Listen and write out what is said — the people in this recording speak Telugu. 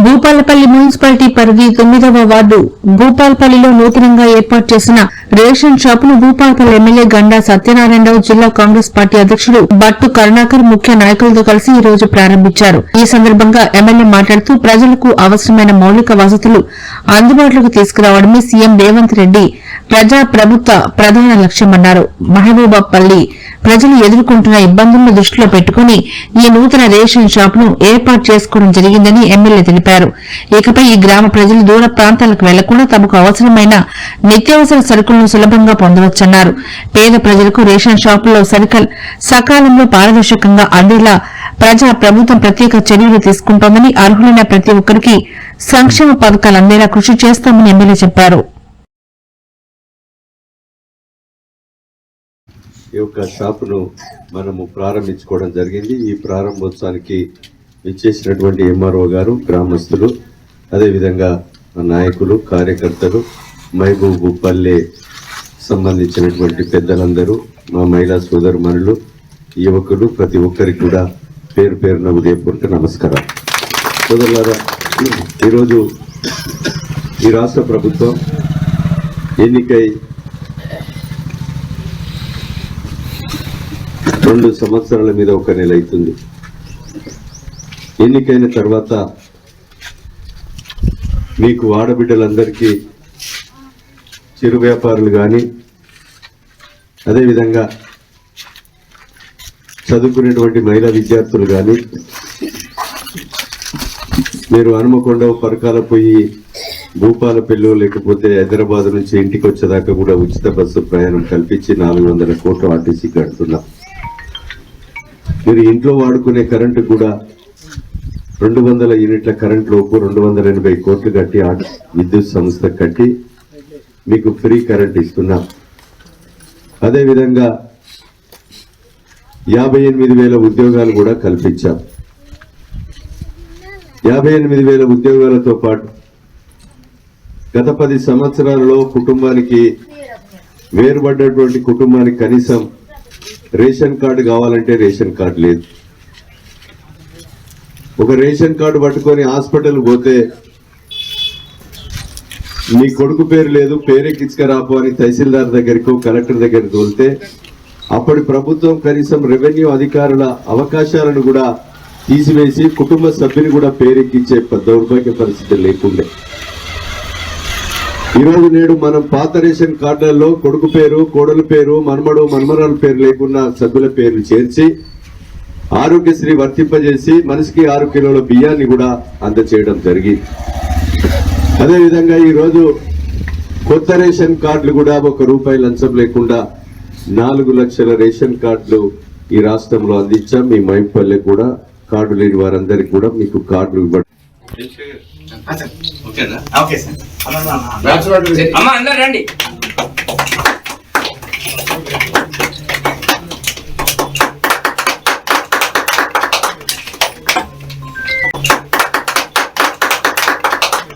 భూపాలపల్లి మున్సిపాలిటీ పరిధి తొమ్మిదవ వార్డు. భూపాలపల్లిలో నూతనంగా ఏర్పాటు చేసిన రేషన్ షాపును భూపాలపల్లి ఎమ్మెల్యే గండా సత్యనారాయణరావు జిల్లా కాంగ్రెస్ పార్టీ అధ్యక్షుడు బట్టు కరుణాకర్ ముఖ్య నాయకులతో కలిసి ఈ రోజు ప్రారంభించారు. ఈ సందర్భంగా ఎమ్మెల్యే మాట్లాడుతూ ప్రజలకు అవసరమైన మౌలిక వసతులు అందుబాటులోకి తీసుకురావడమే సీఎం రేవంత్ రెడ్డి ప్రజా ప్రభుత్వ ప్రధాన లక్ష్యమన్నారు. మహబూబాపల్లి ప్రజలు ఎదుర్కొంటున్న ఇబ్బందులను దృష్టిలో పెట్టుకుని ఈ నూతన రేషన్ షాపును ఏర్పాటు చేసుకోవడం జరిగిందని ఎమ్మెల్యే తెలిపారు. ఇకపై ఈ గ్రామ ప్రజలు దూర ప్రాంతాలకు వెళ్ళకుండా తమకు అవసరమైన నిత్యావసర సరుకులను సులభంగా పొందవచ్చన్నారు. పేద ప్రజలకు రేషన్ షాపుల్లో సరుకులు సకాలంలో పారదర్శకంగా అందేలా ప్రజా ప్రభుత్వం ప్రత్యేక చర్యలు తీసుకుంటోందని అర్హులైన ప్రతి ఒక్కరికి సంక్షేమ పథకాలు అందేలా కృషి చేస్తామని ఎమ్మెల్యే చెప్పారు. ఈ యొక్క షాపును మనము ప్రారంభించుకోవడం జరిగింది. ఈ ప్రారంభోత్సవానికి ఇచ్చేసినటువంటి ఎంఆర్ఓ గారు గ్రామస్తులు అదేవిధంగా నాయకులు కార్యకర్తలు మహబూబు పల్లె సంబంధించినటువంటి పెద్దలందరూ మా మహిళా సోదరుమణులు యువకులు ప్రతి ఒక్కరికి కూడా పేరు పేరున ఉదయపూర్వక నమస్కారం సోదరులారా ఈరోజు ఈ రాష్ట్ర ప్రభుత్వం ఎన్నికై రెండు సంవత్సరాల మీద ఒక నెల అవుతుంది. ఎన్నికైన తర్వాత మీకు ఆడబిడ్డలందరికీ చిరు వ్యాపారులు కానీ అదేవిధంగా చదువుకునేటువంటి మహిళా విద్యార్థులు కానీ మీరు హనుమకొండ పరకాల పోయి భూపాలపల్లి లేకపోతే హైదరాబాద్ నుంచి ఇంటికి వచ్చేదాకా కూడా ఉచిత బస్సు ప్రయాణం కల్పించి నాలుగు వందల కోట్లు ఆర్టీసీ కడుతున్నాం. మీరు ఇంట్లో వాడుకునే కరెంటు కూడా రెండు వందల యూనిట్ల కరెంట్ లోపు రెండు వందల ఎనభై కోట్లు కట్టి ఆ విద్యుత్ సంస్థ కట్టి మీకు ఫ్రీ కరెంట్ ఇస్తున్నాం. అదేవిధంగా యాభై ఎనిమిది వేల ఉద్యోగాలు కూడా కల్పించాం. యాభై ఎనిమిది వేల ఉద్యోగాలతో పాటు గత పది సంవత్సరాలలో కుటుంబానికి వేరుపడ్డటువంటి కుటుంబానికి కనీసం రేషన్ కార్డు కావాలంటే రేషన్ కార్డు లేదు. ఒక రేషన్ కార్డు పట్టుకొని హాస్పిటల్ పోతే నీ కొడుకు పేరు లేదు పేరెక్కించుకరాపో అని తహసీల్దార్ దగ్గరికి కలెక్టర్ దగ్గరికి తోలితే అప్పటి ప్రభుత్వం కనీసం రెవెన్యూ అధికారుల అవకాశాలను కూడా తీసివేసి కుటుంబ సభ్యుని కూడా పేరెక్కించే దౌర్భాగ్య పరిస్థితి లేకుండే. ఈరోజు నేడు మనం పాత రేషన్ కార్డులలో కొడుకు పేరు కోడల పేరు మనమడు మనమరాల పేరు లేకున్న సభ్యుల పేర్లు చేర్చి ఆరోగ్యశ్రీ వర్తింపజేసి మనిషికి ఆరు కిలోల బియ్యాన్ని కూడా అందచేయడం జరిగింది అదేవిధంగా ఈరోజు కొత్త రేషన్ కార్డులు కూడా ఒక రూపాయి లంచం లేకుండా నాలుగు లక్షల రేషన్ కార్డులు ఈ రాష్ట్రంలో అందించాం. మీ మైంపల్లె కూడా కార్డు లేని వారందరికీ కూడా మీకు కార్డులు ఇవ్వడం ఓకే సార్. అమ్మ అందరు రండి.